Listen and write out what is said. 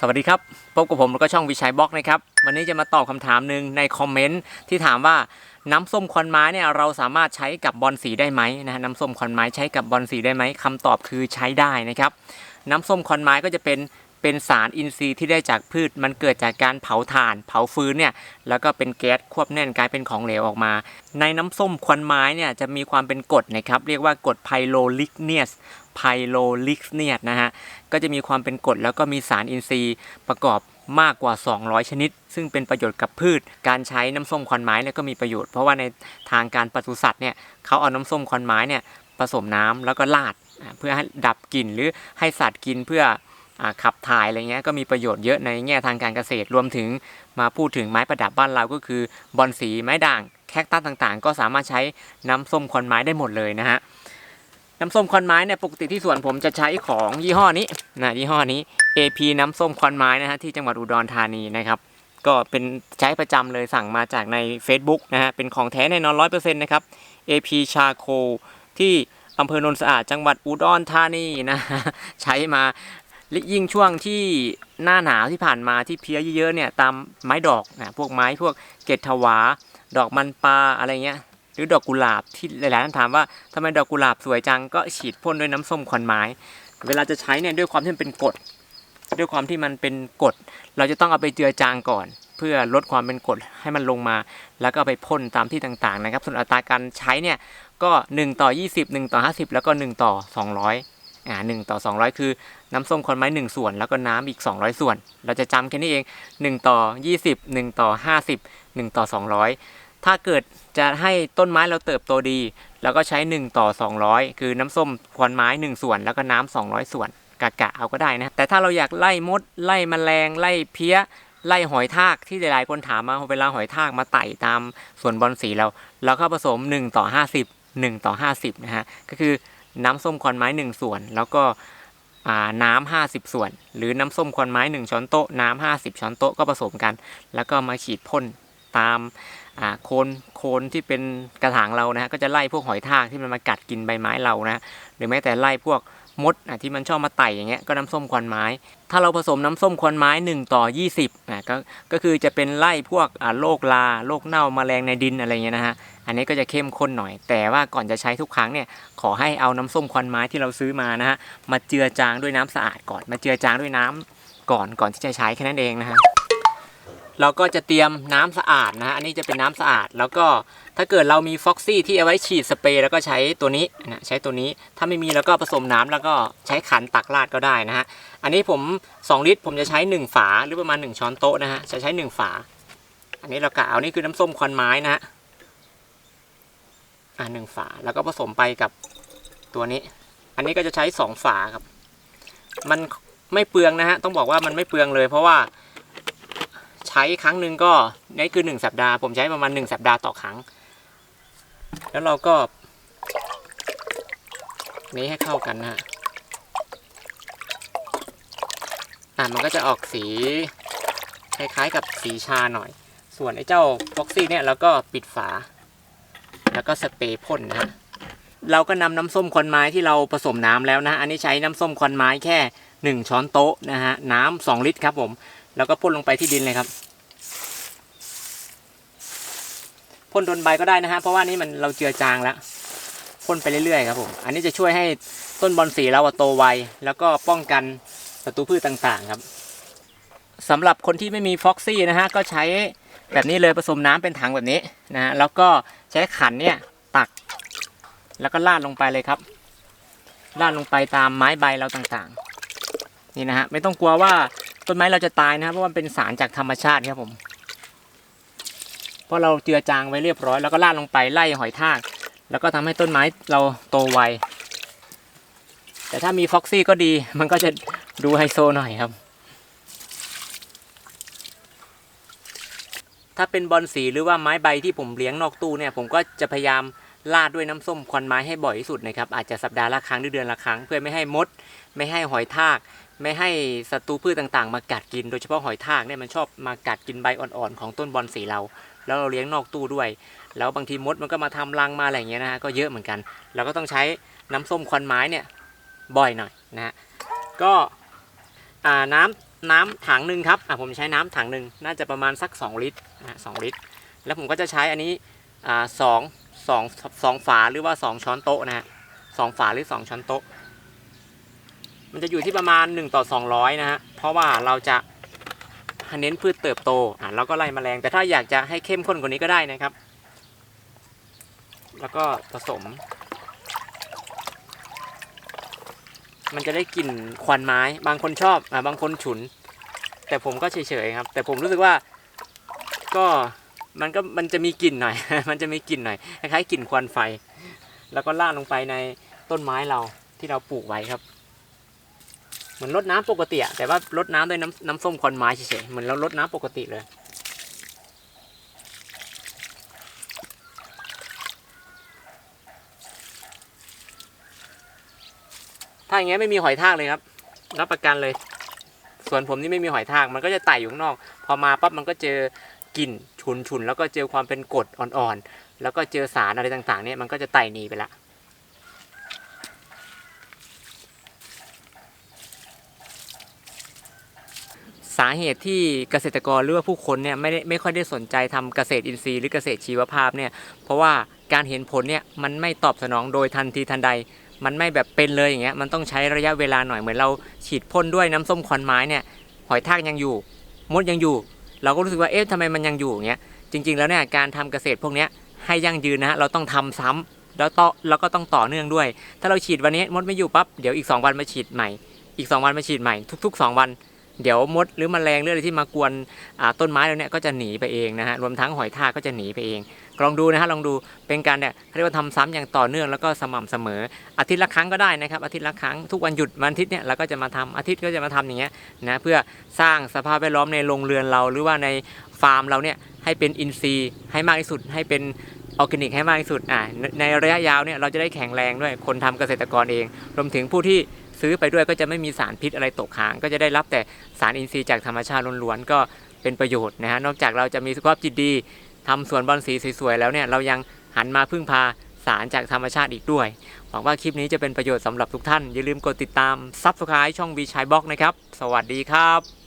สวัสดีครับ พบกับผมแล้วก็ช่องวิชัยบล็อกนะครับ วันนี้จะมาตอบคำถามหนึ่งในคอมเมนต์ที่ถามว่าน้ำส้มควันไม้เนี่ยเราสามารถใช้กับบอลสีได้ไหมนะฮะน้ำส้มควันไม้ใช้กับบอลสีได้ไหมคำตอบคือใช้ได้นะครับ น้ำส้มควันไม้ก็จะเป็นเป็นสารอินทรีย์ที่ได้จากพืช มันเกิดจากการเผาถ่าน เผาฟืนเนี่ยแล้วก็เป็นแก๊สควบแน่นกลายเป็นของเหลวออกมา ในน้ำส้มควันไม้เนี่ยจะมีความเป็นกรดนะครับเรียกว่ากรดไพโรลิกเนียส ไพโรลิกเนียสนะฮะ ก็จะมีความเป็นกรดแล้วก็มีสารอินทรีย์ประกอบมากกว่า 200 ชนิด ซึ่งเป็นประโยชน์กับพืช การใช้น้ำส้มควันไม้เนี่ยก็มีประโยชน์ เพราะว่าในทางการปศุสัตว์เนี่ยเขาเอาน้ำส้มควันไม้เนี่ยผสมน้ำแล้วก็ราดเพื่อให้ดับกลิ่นหรือให้สัตว์กินเพื่ออขับถ่ายอะไรเงี้ยก็มีประโยชน์เยอะในแง่ทางการเกษตรรวมถึงมาพูดถึงไม้ประดับบ้านเราก็คือบอนสีไม้ด่างแคคตัสต่างๆ ก็สามารถใช้น้ำส้มควันไม้ได้หมดเลยนะฮะ น้ำส้มควันไม้เนี่ยปกติที่สวนผมจะใช้ของยี่ห้อนี้นะยี่ห้อนี้ AP น้ำส้มควันไม้นะฮะที่จังหวัดอุดรธานีนะครับก็เป็นใช้ประจำเลยสั่งมาจากใน Facebook นะฮะเป็นของแท้แน่นอนร้อยเปอร์เซ็นต์นะครับ AP ชาโคที่อำเภอโนนสะอาดจังหวัดอุดรธานีนะใช้มายิ่งช่วงที่หน้าหนาวที่ผ่านมาที่เพี้ยเยอะๆเนี่ยตามไม้ดอกนะพวกไม้พวกเกตถวา ดอกมันปลาอะไรเงี้ย หรือดอกกุหลาบที่หลายๆท่านถามว่าทำไมดอกกุหลาบสวยจังก็ฉีดพ่นด้วยน้ำส้มควันไม้ เวลาจะใช้เนี่ยด้วยความที่มันเป็นกรดด้วยความที่มันเป็นกรดเราจะต้องเอาไปเจือจางก่อน เพื่อลดความเป็นกรดให้มันลงมา แล้วก็ไปพ่นตามที่ต่างๆนะครับ ส่วนอัตราการใช้เนี่ยก็1ต่อ20 1ต่อ50 แล้วก็1ต่อ 200อ่า1ต่อ 200 คือน้ำส้มคนไม้ 1 ส่วน แล้วก็น้ำอีก 200 ส่วน เราจะจำแค่นี้เอง 1 ต่อ 20 1 ต่อ 50 1 ต่อ 200 ถ้าเกิดจะให้ต้นไม้เราเติบโตดีแล้วก็ใช้ 1 ต่อ 200 คือน้ำส้มควันไม้ 1 ส่วน แล้วก็น้ำ200 ส่วนกะกะเอาก็ได้นะ แต่ถ้าเราอยากไล่มด ไล่แมลง ไล่เพี้ย ไล่หอยทากที่หลายๆคนถามมาเวลาหอยทากมาไต่ตามส่วนบอลสีเรา เราก็ผสม 1 ต่อ 50 1 ต่อ 50 นะฮะ ก็คือน้ำส้มควันไม้ 1 ส่วน แล้วก็อ่าน้ำ50 ส่วน หรือน้ำส้มควันไม้ 1 ช้อนโต๊ะ น้ำ50 ช้อนโต๊ะก็ผสมกัน แล้วก็มาฉีดพ่นตาม โคนโคนที่เป็นกระถางเรานะฮะก็จะไล่พวกหอยทากที่มันมากัดกินใบไม้เรานะฮะหรือแม้แต่ไล่พวกมดอะที่มันชอบมาไต่อย่างเงี้ยก็น้ำส้มควันไม้ ถ้าเราผสมน้ำส้มควันไม้ 1 ต่อ 20อะก็ก็คือจะเป็นไล่พวกอ่าโรคลาโรคเน่าแมลงในดินอะไรเงี้ยนะฮะอันนี้ก็จะเข้มข้นหน่อย แต่ว่าก่อนจะใช้ทุกครั้งเนี่ยขอให้เอาน้ำส้มควันไม้ที่เราซื้อมานะฮะมาเจือจางด้วยน้ำสะอาดก่อนมาเจือจางด้วยน้ำก่อนก่อนที่จะใช้แค่นั้นเองนะฮะ เราก็จะเตรียมน้ำสะอาดนะฮะอันนี้จะเป็นน้ำสะอาด แล้วก็ถ้าเกิดเรามีฟ็อกซี่ที่เอาไว้ฉีดสเปรย์แล้วก็ใช้ตัวนี้นะใช้ตัวนี้ถ้าไม่มีแล้วก็ผสมน้ำแล้วก็ใช้ขันตักราดก็ได้นะฮะอันนี้ผม 2 ลิตรผมจะใช้ 1 ฝาหรือประมาณ 1 ช้อนโต๊ะนะฮะจะใช้ 1 ฝา อันนี้เรากะเอานี่คือน้ำส้มควันไม้นะฮะอ่าหนึ่งฝาแล้วก็ผสมไปกับตัวนี้ อันนี้ก็จะใช้ 2 ฝาครับ มันไม่เปลืองนะฮะต้องบอกว่ามันไม่เปลืองเลย เพราะว่า ช้ครั้งหนึ่งก็นี่คือหนึ่งสัปดาห์ ผมใช้ประมาณหนึ่งสัปดาห์ต่อครั้ง แล้วเราก็ นี้ให้เข้ากันนะฮะอ่ามันก็จะออกสี คล้ายๆกับสีชาหน่อย ส่วนไอ้เจ้าฟ็อกซี่เนี่ยเราก็ปิดฝา แล้วก็สเปรย์พ่นนะฮะเราก็นำน้ำส้มควันไม้ที่เราผสมน้ำแล้วนะ อันนี้ใช้น้ำส้มควันไม้แค่หนึ่งช้อนโต๊ะนะฮะ น้ำสองลิตรครับผม แล้วก็พ่นลงไปที่ดินเลยครับพ่นโดนใบก็ได้นะฮะเพราะว่านี่มันเราเจือจางแล้วพ่นไปเรื่อยๆครับผมอันนี้จะช่วยให้ต้นบอนสีเราโตไวแล้วก็ป้องกันศัตรูพืชต่างๆครับสำหรับคนที่ไม่มีฟ็อกซี่นะฮะก็ใช้แบบนี้เลยผสมน้ำเป็นถังแบบนี้นะฮะแล้วก็ใช้ขันเนี่ยตัก แล้วก็ลาดลงไปเลยครับลาดลงไปตามไม้ใบเราต่างๆ นี่นะฮะไม่ต้องกลัวว่า ต้นไม้เราจะตายนะครับเพราะมันเป็นสารจากธรรมชาติครับผม เพราะเราเจือจางไว้เรียบร้อย แล้วก็ลาดลงไปไล่หอยทาก แล้วก็ทำให้ต้นไม้เราโตไว แต่ถ้ามีฟ็อกซี่ก็ดี มันก็จะดูไฮโซหน่อยครับ ถ้าเป็นบอลสีหรือว่าไม้ใบที่ผมเลี้ยงนอกตู้เนี่ย ผมก็จะพยายาม ลาดด้วยน้ำส้มควันไม้ให้บ่อยที่สุดนะครับอาจจะสัปดาห์ละครั้งหรือเดือนละครั้ง เพื่อไม่ให้มด ไม่ให้หอยทาก ไม่ให้ศัตรูพืชต่างๆ มากัดกิน โดยเฉพาะหอยทากเนี่ยมันชอบมากัดกินใบอ่อนๆของต้นบอลสีเรา แล้วเราเลี้ยงนอกตู้ด้วย แล้วบางทีมดมันก็มาทำรังมาอะไรอย่างเงี้ยนะฮะก็เยอะเหมือนกันเราก็ต้องใช้น้ำส้มควันไม้เนี่ยบ่อยหน่อยนะฮะก็อ่าน้น้ำถังหนึ่งครับอะผมใช้น้ำถังหนึ่งน่าจะประมาณสัก 2 ลิตรนะฮะสลิตร แล้วผมก็จะใช้อันนี้อ่าสอง สองสองฝาหรือว่า2ช้อนโต๊ะนะฮะสองฝาหรือ2ช้อนโต๊ะ มันจะอยู่ที่ประมาณ1ต่อ200นะฮะ เพราะว่าเราจะเน้นพืชเติบโต อะเราก็ไล่แมลง แต่ถ้าอยากจะให้เข้มข้นกว่านี้ก็ได้นะครับ แล้วก็ผสม มันจะได้กลิ่นควันไม้ บางคนชอบ อ่าบางคนฉุน แต่ผมก็เฉยๆครับ แต่ผมรู้สึกว่าก็ มันก็มันจะมีกลิ่นหน่อย มันจะมีกลิ่นหน่อยคล้ายๆกลิ่นควันไฟ แล้วก็ล่าดลงไปในต้นไม้เราที่เราปลูกไว้ครับ เหมือนรดน้ำปกติอะแต่ว่ารดน้ำด้วยน้ำน้ำส้มควันไม้เฉยๆเหมือนเรารดน้ำปกติเลย ถ้าอย่างเงี้ยไม่มีหอยทากเลยครับรับประกันเลยส่วนผมนี่ไม่มีหอยทากมันก็จะไต่อยู่ข้างนอก พอมาปั๊บมันก็เจอกลิ่น ฉุนฉุนๆแล้วก็เจอความเป็นกรดอ่อนๆ แล้วก็เจอสารอะไรต่างๆเนี่ยมันก็จะไต่หนีไปละสาเหตุที่เกษตรกรหรือว่าผู้คนเนี่ยไม่ได้ไม่ค่อยได้สนใจทำเกษตรอินทรีย์หรือเกษตรชีวภาพเนี่ยเพราะว่าการเห็นผลเนี่ยมันไม่ตอบสนองโดยทันทีทันใด มันไม่แบบเป็นเลยอย่างเงี้ยมันต้องใช้ระยะเวลาหน่อยเหมือนเราฉีดพ่นด้วยน้ำส้มควันไม้เนี่ยหอยทากยังอยู่ มดยังอยู่ เราก็รู้สึกว่าเอ๊ะทำไมมันยังอยู่อย่างเงี้ยจริง ๆ แล้วเนี่ยการทำเกษตรพวกเนี้ยให้ยั่งยืนนะฮะเราต้องทำซ้ำแล้วต่อแล้วก็ต้องต่อเนื่องด้วย ถ้าเราฉีดวันนี้มดไม่อยู่ปั๊บเดี๋ยวอีก 2 วันมาฉีดใหม่ อีก 2 วันมาฉีดใหม่ทุก ๆ 2 วัน เดี๋ยวมดหรือมแมลงหรืออะไรที่มากวนต้นไม้เราเนี่ยก็จะหนีไปเองนะฮะรวมทั้งหอยทากก็จะหนีไปเองลองดูนะฮะลองดูเป็นการเนี่ยเขาเรียกว่าทำซ้ำอย่างต่อเนื่องแล้วก็สม่ำเสมอ อาทิตย์ละครั้งก็ได้นะครับอาทิตย์ละครั้งทุกวันหยุดวันอาทิตย์เนี่ยเราก็จะมาทำอาทิตย์ก็จะมาทำอย่างเงี้ยนะเพื่อสร้างสภาพแวดล้อมในโรงเรือนเรา หรือว่าในฟาร์มเราเนี่ยให้เป็นอินทรีย์ให้มากที่สุดให้เป็นออร์แกนิกให้มากที่สุดอ่าในระยะยาวเนี่ยเราจะได้แข็งแรงด้วยคนทำเกษตรกรเอง รวมถึงผู้ที่ ซื้อไปด้วยก็จะไม่มีสารพิษอะไรตกค้าง ก็จะได้รับแต่สารอินทรีย์จากธรรมชาติล้วนๆก็เป็นประโยชน์นะฮะนอกจากเราจะมีสุขภาพจิตดีทำสวนบอลสีสวยๆแล้วเนี่ยเรายังหันมาพึ่งพาสารจากธรรมชาติอีกด้วยหวังว่าคลิปนี้จะเป็นประโยชน์สำหรับทุกท่าน อย่าลืมกดติดตามซับสไครต์ช่องวีชัยบล็อกนะครับ สวัสดีครับ